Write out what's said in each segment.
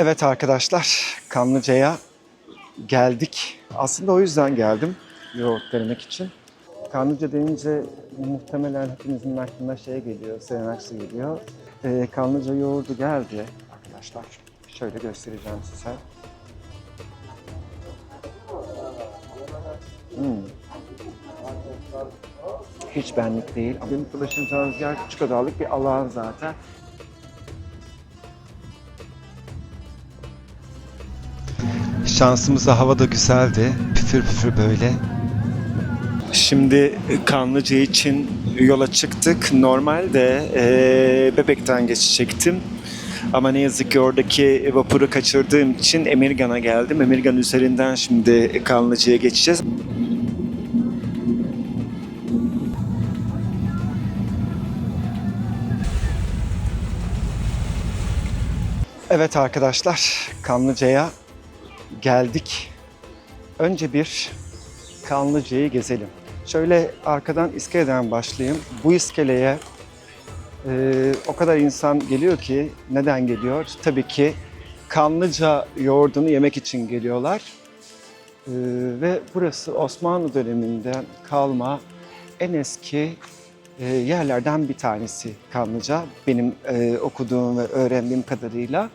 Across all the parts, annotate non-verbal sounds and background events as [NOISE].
Evet arkadaşlar, Kanlıca'ya geldik. Aslında o yüzden geldim yoğurt denemek için. Kanlıca deyince muhtemelen hepinizin aklına şey geliyor, Seren Aksu geliyor. Ee, Kanlıca yoğurdu geldi arkadaşlar. Şöyle göstereceğim size. Hmm. Hiç benlik değil. Benim ulaşacağınız yer küçük odalık bir alan zaten. Şansımıza hava da güzeldi. Püfür püfür böyle. Şimdi Kanlıca için yola çıktık. Normalde eee, Bebek'ten geçecektim. Ama ne yazık ki oradaki vapuru kaçırdığım için Emirgan'a geldim. Emirgan üzerinden şimdi Kanlıca'ya geçeceğiz. Evet arkadaşlar, Kanlıca'ya geldik. Önce bir Kanlıca'yı gezelim. Şöyle arkadan iskeleden başlayayım. Bu iskeleye e, o kadar insan geliyor ki neden geliyor? Tabii ki Kanlıca yoğurdunu yemek için geliyorlar. E, ve burası Osmanlı döneminden kalma en eski e, yerlerden bir tanesi Kanlıca. Benim e, okuduğum ve öğrendiğim kadarıyla.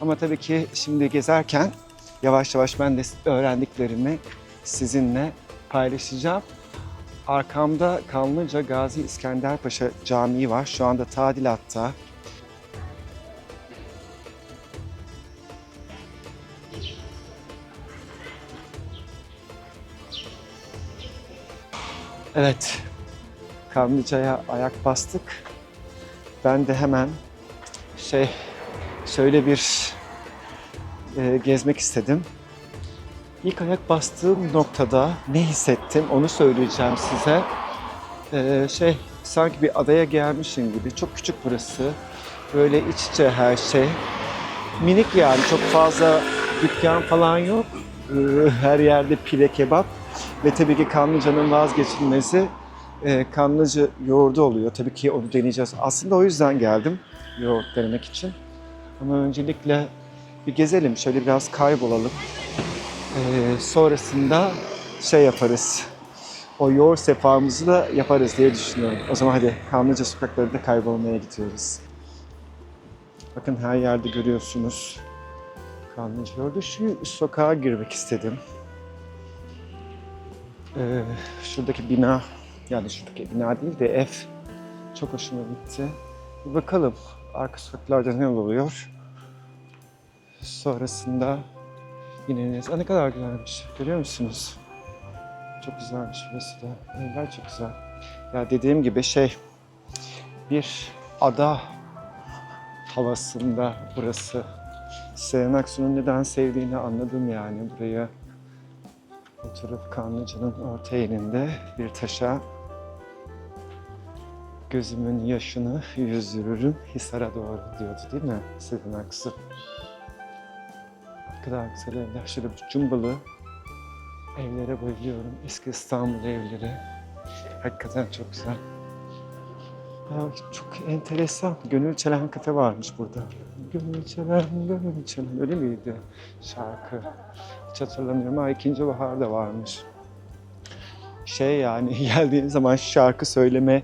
Ama tabii ki şimdi gezerken yavaş yavaş ben de öğrendiklerimi sizinle paylaşacağım. Arkamda Kanlıca Gazi İskender Paşa Camii var. Şu anda tadilatta. Evet, Kanlıca'ya ayak bastık. Ben de hemen şey şöyle bir e, gezmek istedim. İlk ayak bastığım noktada ne hissettim onu söyleyeceğim size. Ee, şey sanki bir adaya gelmişim gibi. Çok küçük burası. Böyle iç içe her şey. Minik yani çok fazla dükkan falan yok. Ee, her yerde pide kebap. Ve tabii ki Kanlıca'nın vazgeçilmezi e, Kanlıca yoğurdu oluyor. Tabii ki onu deneyeceğiz. Aslında o yüzden geldim yoğurt denemek için. Ama öncelikle bir gezelim. Şöyle biraz kaybolalım. Ee, sonrasında şey yaparız. O yoğurt sefamızı da yaparız diye düşünüyorum. O zaman hadi Kanlıca sokaklarında kaybolmaya gidiyoruz. Bakın her yerde görüyorsunuz. Kanlıca yoğurdu. Şu sokağa girmek istedim. Ee, şuradaki bina, yani şuradaki bina değil de ev çok hoşuma gitti. Bir bakalım arka sokaklarda ne oluyor. Sonrasında İneniz. Aa, ne kadar güzelmiş. Görüyor musunuz? Çok güzelmiş burası da. Evler çok güzel. Ya dediğim gibi şey bir ada havasında burası. Seren Aksu'nun neden sevdiğini anladım yani buraya. Oturup Kanlıca'nın orta yerinde bir taşa gözümün yaşını yüzdürürüm Hisar'a doğru diyordu değil mi Seren Aksu? Kadar güzel evler. Şöyle cumbalı evlere bayılıyorum. Eski İstanbul evleri. Hakikaten çok güzel. Ya çok enteresan. Gönül Çelen kafe varmış burada. Gönül Çelen, Gönül Çelen. Öyle miydi şarkı? Hiç hatırlamıyorum ama ikinci bahar da varmış. Şey yani [LAUGHS] geldiğin zaman şarkı söyleme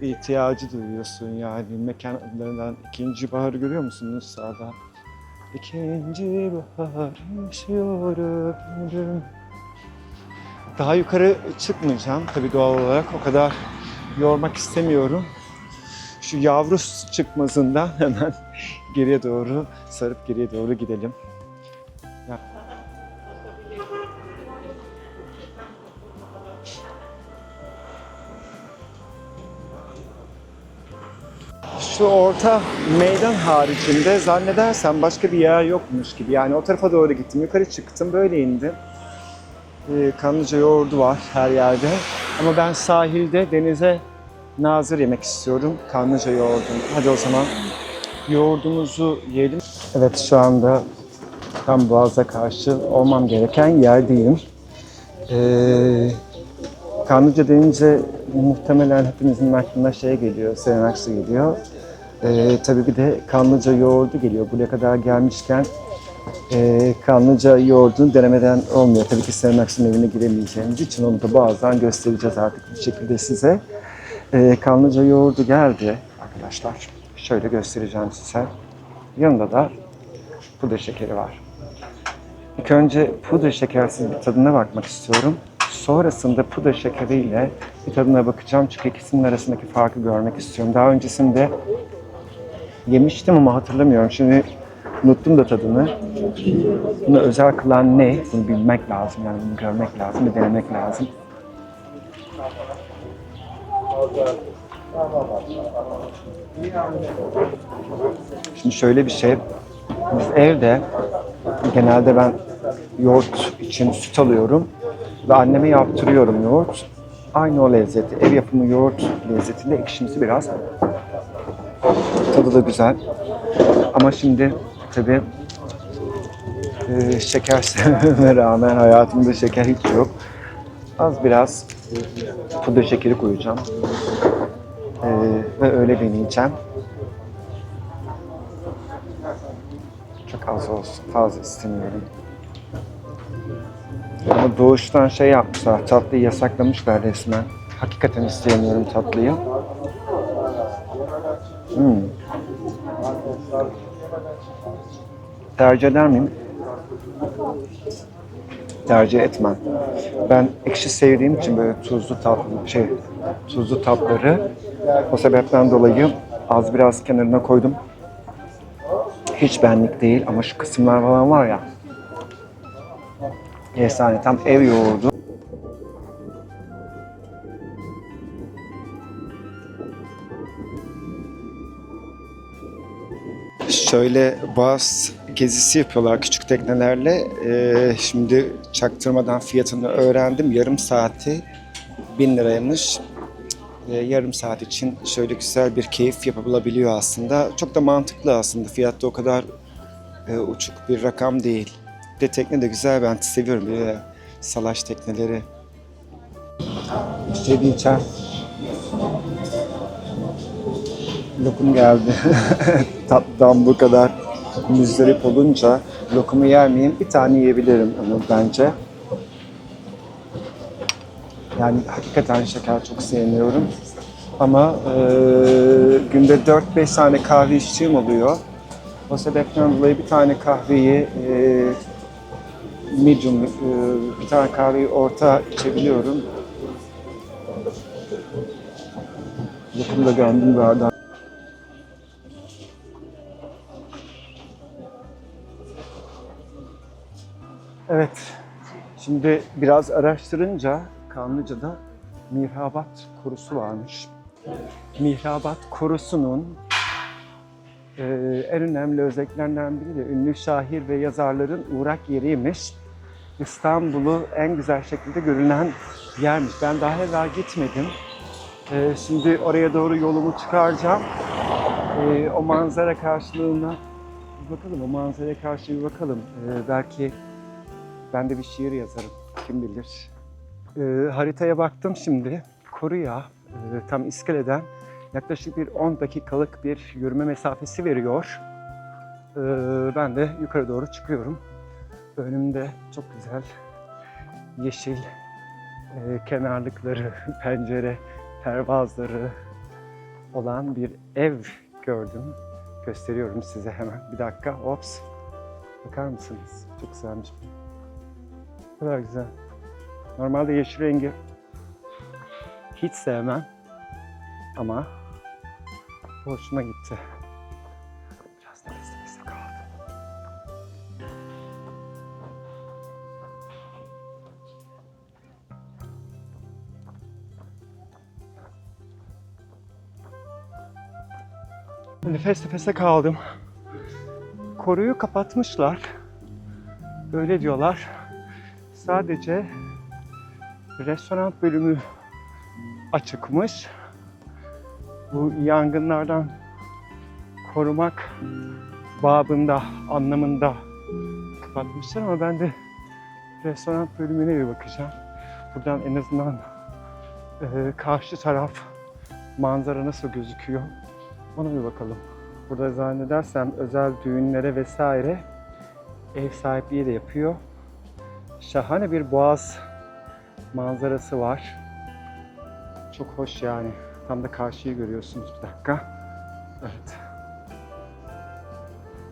ihtiyacı duyuyorsun yani. Mekan adlarından ikinci baharı görüyor musunuz sağda? İkinci bahar yaşıyor ömrüm. Daha yukarı çıkmayacağım tabii doğal olarak o kadar yormak istemiyorum. Şu yavru çıkmazından [LAUGHS] hemen geriye doğru sarıp geriye doğru gidelim. Şu orta meydan haricinde zannedersem başka bir yer yokmuş gibi. Yani o tarafa doğru gittim, yukarı çıktım, böyle indim. Ee, kanlıca yoğurdu var her yerde. Ama ben sahilde denize nazır yemek istiyorum. Kanlıca yoğurdu. Hadi o zaman yoğurdumuzu yiyelim. Evet şu anda tam boğaza karşı olmam gereken yerdeyim. Ee, Kanlıca deyince muhtemelen hepinizin aklına şey geliyor, Seren Aksu geliyor. Ee, tabii bir de kanlıca yoğurdu geliyor. Buraya kadar gelmişken e, kanlıca yoğurdunu denemeden olmuyor. Tabii ki Sezen Aksu'nun evine giremeyeceğimiz için onu da bazen göstereceğiz artık bir şekilde size. Ee, kanlıca yoğurdu geldi arkadaşlar. Şöyle göstereceğim size. Yanında da pudra şekeri var. İlk önce pudra şekersiz bir tadına bakmak istiyorum. Sonrasında pudra şekeriyle bir tadına bakacağım çünkü ikisinin arasındaki farkı görmek istiyorum. Daha öncesinde yemiştim ama hatırlamıyorum. Şimdi unuttum da tadını. Bunu özel kılan ne? Bunu bilmek lazım yani bunu görmek lazım ve denemek lazım. Şimdi şöyle bir şey. Biz evde genelde ben yoğurt için süt alıyorum ve anneme yaptırıyorum yoğurt. Aynı o lezzeti. Ev yapımı yoğurt lezzetinde ekşimsi biraz. Tadı da güzel. Ama şimdi tabii e, şeker [LAUGHS] sevmeme rağmen hayatımda şeker hiç yok. Az biraz pudra şekeri koyacağım. E, ve öyle deneyeceğim. Çok az olsun. Fazla istemiyorum. Ama doğuştan şey yapmışlar. Tatlıyı yasaklamışlar resmen. Hakikaten isteyemiyorum tatlıyı. Hmm. Tercih eder miyim? Tercih etmem. Ben ekşi sevdiğim için böyle tuzlu tatlı şey tuzlu tatları o sebepten dolayı az biraz kenarına koydum. Hiç benlik değil ama şu kısımlar falan var ya. Efsane tam ev yoğurdu. Şöyle Boğaz gezisi yapıyorlar küçük teknelerle. Ee, şimdi çaktırmadan fiyatını öğrendim. Yarım saati 1000 liraymış. Ee, yarım saat için şöyle güzel bir keyif yapılabiliyor aslında. Çok da mantıklı aslında. Fiyatta o kadar e, uçuk bir rakam değil. Bir de tekne de güzel. Ben seviyorum böyle salaş tekneleri. Bir şey Lokum geldi. [LAUGHS] Tatlıdan bu kadar müzdarip olunca lokumu yer miyim? Bir tane yiyebilirim onu bence. Yani hakikaten şeker çok sevmiyorum. Ama e, günde 4-5 tane kahve içtiğim oluyor. O sebepten dolayı bir tane kahveyi e, medium, e, bir tane kahveyi orta içebiliyorum. Lokumu da gördüm bu arada. Evet, şimdi biraz araştırınca Kanlıca'da Mihrabat Korusu varmış. Mihrabat Korusu'nun e, en önemli özelliklerinden biri de ünlü şair ve yazarların uğrak yeriymiş. İstanbul'u en güzel şekilde görünen yermiş. Ben daha evvel gitmedim. E, şimdi oraya doğru yolumu çıkaracağım. E, o manzara karşılığına bir bakalım, o manzaraya karşı bir bakalım. E, belki ben de bir şiir yazarım, kim bilir. Ee, haritaya baktım şimdi. Koruya, e, tam iskeleden yaklaşık bir 10 dakikalık bir yürüme mesafesi veriyor. Ee, ben de yukarı doğru çıkıyorum. Önümde çok güzel yeşil e, kenarlıkları, [LAUGHS] pencere, pervazları olan bir ev gördüm. Gösteriyorum size hemen. Bir dakika. Ops. Bakar mısınız? Çok güzelmiş. Ne kadar güzel. Normalde yeşil rengi hiç sevmem. Ama hoşuma gitti. Biraz nefes nefese kaldım. Nefes nefese kaldım. Koruyu kapatmışlar. Öyle diyorlar. Sadece restoran bölümü açıkmış. Bu yangınlardan korumak babında, anlamında kapatmışlar ama ben de restoran bölümüne bir bakacağım. Buradan en azından e, karşı taraf manzara nasıl gözüküyor ona bir bakalım. Burada zannedersem özel düğünlere vesaire ev sahipliği de yapıyor. Şahane bir boğaz manzarası var. Çok hoş yani. Tam da karşıyı görüyorsunuz bir dakika. Evet.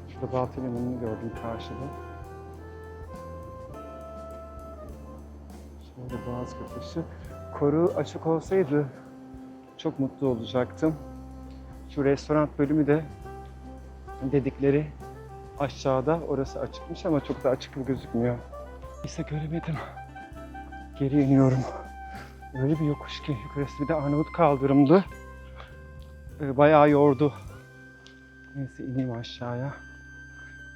Şurada Baltı Limanı'nı gördüm karşıda. Şöyle Boğaz Köprüsü. Koru açık olsaydı çok mutlu olacaktım. Şu restoran bölümü de dedikleri aşağıda. Orası açıkmış ama çok da açık gözükmüyor. Neyse göremedim. Geri iniyorum. Öyle bir yokuş ki yukarısı bir de Arnavut kaldırımdı. Ee, Bayağı yordu. Neyse ineyim aşağıya.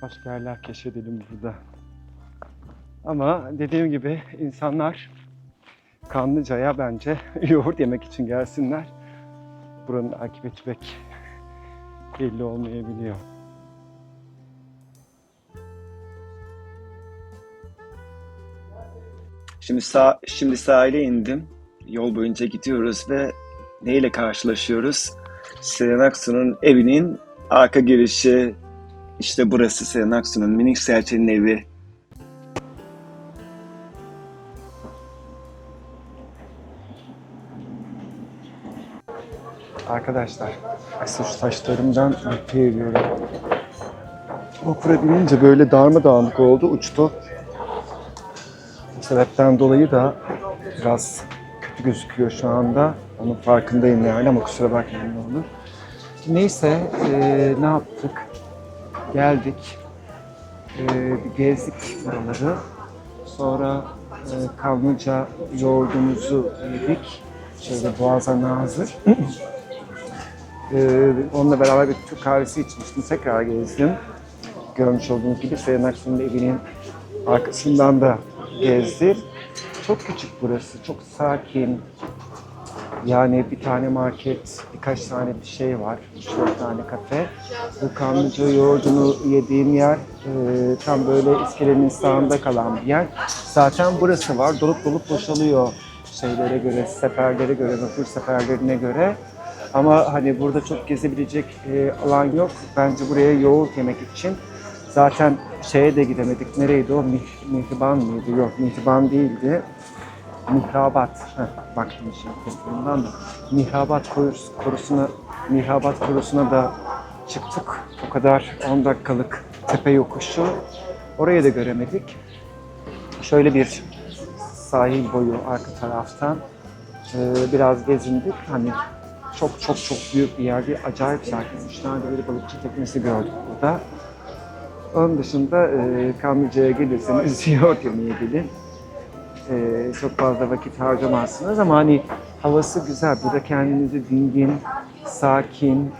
Başka yerler keşfedelim burada. Ama dediğim gibi insanlar Kanlıca'ya bence [LAUGHS] yoğurt yemek için gelsinler. Buranın akıbeti pek belli olmayabiliyor. Şimdi sağ, şimdi sahile indim. Yol boyunca gidiyoruz ve neyle karşılaşıyoruz? Seren Aksu'nun evinin arka girişi. İşte burası Seren Aksu'nun minik serçenin evi. Arkadaşlar, aslında şu saçlarımdan nefret ediyorum. Okura binince böyle darmadağınık oldu, uçtu. Sebepten dolayı da biraz kötü gözüküyor şu anda. Onun farkındayım yani ama kusura bakmayın ne olur. Neyse, eee, ne yaptık? Geldik. Bir gezdik buraları. Sonra eee Kanlıca yoğurdumuzu yedik. Şöyle boğaza nazır. Ee, onunla beraber bir Türk kahvesi içmiştim. Tekrar gezdim. Görmüş olduğunuz gibi Seren Aksu'nun evinin arkasından da gezdim. Çok küçük burası, çok sakin. Yani bir tane market, birkaç tane bir şey var, üç dört tane kafe. Bu Kanlıca yoğurdunu yediğim yer e, tam böyle iskelenin sağında kalan bir yer. Zaten burası var, dolup dolup boşalıyor şeylere göre, seferlere göre, nüfus seferlerine göre. Ama hani burada çok gezebilecek e, alan yok. Bence buraya yoğurt yemek için. Zaten şeye de gidemedik. Nereydi o? Mih, mihriban mıydı? Yok mihriban değildi. Mihrabat. Heh, baktım şimdi telefonumdan da. Mihrabat korus- korusuna, Mihrabat korusuna da çıktık. O kadar 10 dakikalık tepe yokuşu. Orayı da göremedik. Şöyle bir sahil boyu arka taraftan e, biraz gezindik. Hani çok çok çok büyük bir yer, acayip sakin. Üç tane de böyle balıkçı teknesi gördük burada. Onun dışında e, Kanlıca'ya gelirseniz [LAUGHS] yoğurt yemeye gelin. E, çok fazla vakit harcamazsınız ama hani havası güzel. Burada kendinizi dingin, sakin,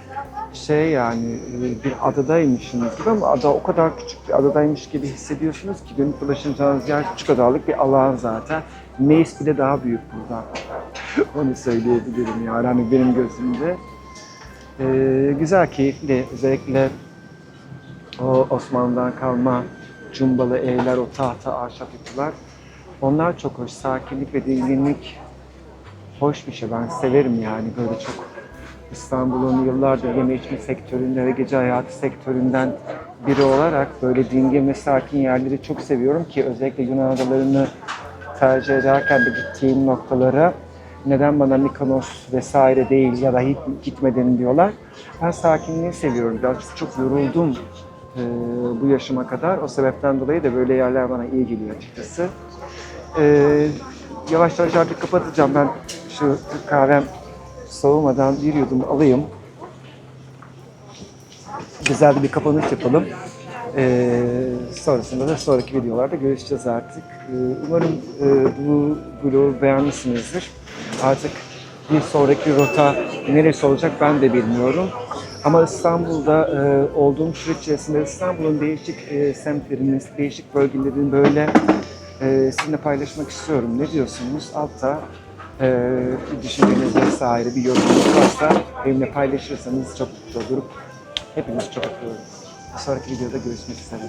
şey yani e, bir adadaymışsınız gibi ama ada o kadar küçük bir adadaymış gibi hissediyorsunuz ki günlük dolaşacağınız yer küçük adalık bir alan zaten. Meis bile daha büyük buradan. [LAUGHS] Onu söyleyebilirim yani hani benim gözümde. Ee, güzel, keyifli. Özellikle o Osmanlı'dan kalma cumbalı evler, o tahta ahşap yapılar. Onlar çok hoş. Sakinlik ve dinginlik hoş bir şey. Ben severim yani böyle çok İstanbul'un yıllardır yeme içme sektöründe ve gece hayatı sektöründen biri olarak böyle dingin ve sakin yerleri çok seviyorum ki özellikle Yunan adalarını tercih ederken de gittiğim noktalara neden bana Mikonos vesaire değil ya da hiç gitmedin diyorlar. Ben sakinliği seviyorum. Biraz çok yoruldum e, bu yaşıma kadar. O sebepten dolayı da böyle yerler bana iyi geliyor açıkçası. E, yavaş yavaş artık kapatacağım. Ben şu kahvem soğumadan bir yudum alayım. Güzel bir kapanış yapalım. Ee, sonrasında da sonraki videolarda görüşeceğiz artık. Ee, umarım e, bu vlogu beğenmişsinizdir. Artık bir sonraki rota neresi olacak ben de bilmiyorum. Ama İstanbul'da e, olduğum süreç içerisinde İstanbul'un değişik e, semtlerinin, değişik bölgelerini böyle e, sizinle paylaşmak istiyorum. Ne diyorsunuz? Altta e, bir düşünceniz vesaire bir yorumunuz varsa benimle paylaşırsanız çok mutlu olurum. Hepinizi çok öpüyorum. Bir sonraki videoda görüşmek üzere.